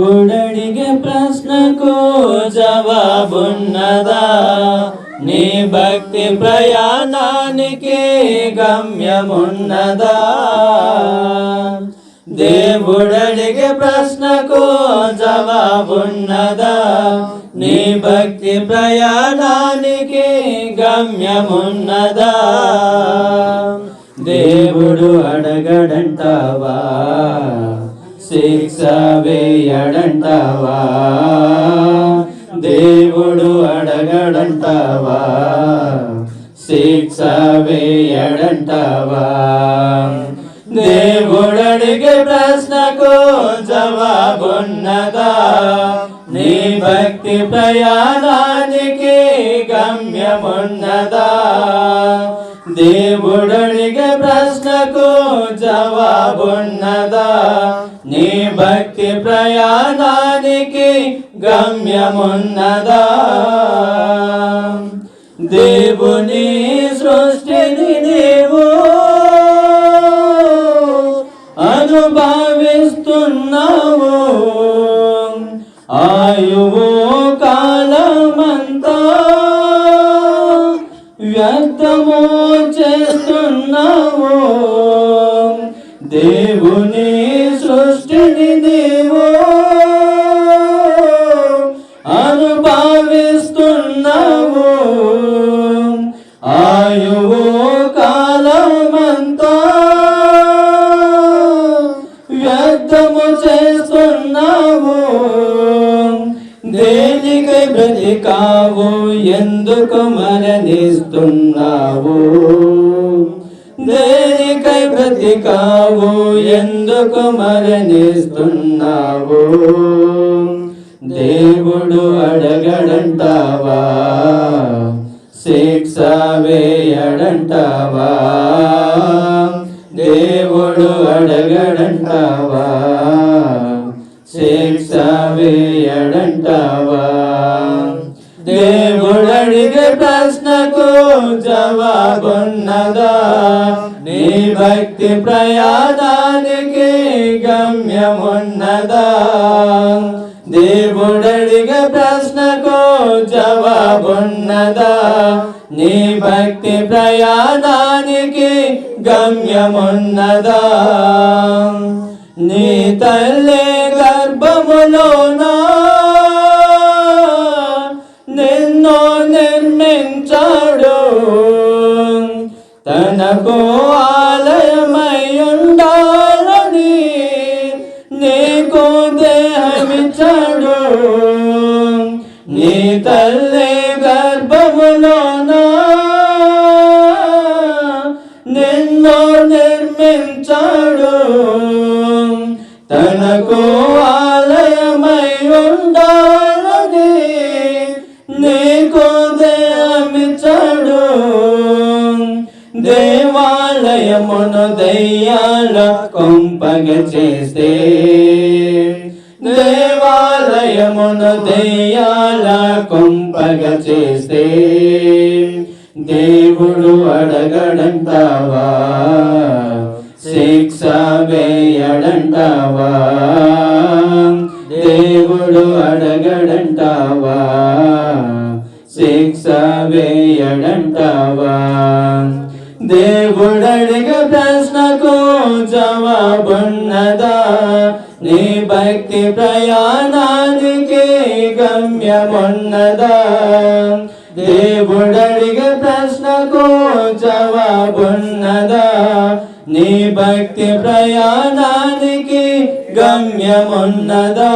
ఉడడిగే ప్రశ్నకు జవాబున్నదా? నీ భక్తి ప్రయాణానికి గమ్యమున్నదా? దేవుడడిగే ప్రశ్నకు జవాబున్నదా? నీ భక్తి ప్రయాణానికి గమ్యమున్నదా? దేవుడు అడగడంటావా? శిక్ష వేయడంటావా దేవుడు అడగడంటావా శిక్ష వేయడంటావా దేవుడు అడిగే ప్రశ్నకు జవాబున్నదా? నీ భక్తి ప్రయాణానికి గమ్యమున్నదా? దేవుడడిగే ప్రశ్నకు జవాబున్నదా? భక్తి ప్రయాణానికి గమ్యమున్నదా? దేవుని సృష్టిని నీవు అనుభవిస్తున్నావు. ఆయువు కాలమంతా వ్యర్థము చేస్తున్నావు. దేవు సృష్టిని నీవు. అనుభవిస్తున్నావు. ఆయువు కాలమంతా వ్యర్థము చేస్తున్నావు. దేనికై బ్రతికావు? ఎందుకు మరణిస్తున్నావు? దేనికై బ్రతికావు ఎందుకు మరణిస్తున్నావు? దేవుడు అడగడంటావా? శిక్ష వేయడంటావా? దేవుడు అడగడంటావా? శిక్ష వేయడంటావా? దేవుడు అడిగటా జవాబున్నదా నీ భక్తి ప్రయాణానికి గమ్యమున్నదా దేవుడడిగ ప్రశ్నకు జవాబున్నదా నీ భక్తి ప్రయాణానికి గమ్యమున్నదా నీ తల్లి గర్భములోనా నిర్మించాడు తనకు ఆలయమయ్యుండాలని నీకు దేహమిచ్చాడు. నీ తల్లి గర్భములోనా? నిన్ను నిర్మించాడు. తనకు దేవుడు. దేవాలయమును దయ్యాల కొంపగ చేస్తే దేవాలయమును దయ్యాల కొంపగ చేస్తే దేవుడు అడగడంటావా? శిక్ష వేయడంటావా? దేవుడు అడగడంటావా? శిక్ష వే దేవుడడిగ ప్రశ్నకు జవాబున్నదా? నీ భక్తి ప్రయాణానికి గమ్యమున్నదా? దేవుడడిగ ప్రశ్నకు జవాబున్నదా? నీ భక్తి ప్రయాణానికి గమ్యమున్నదా?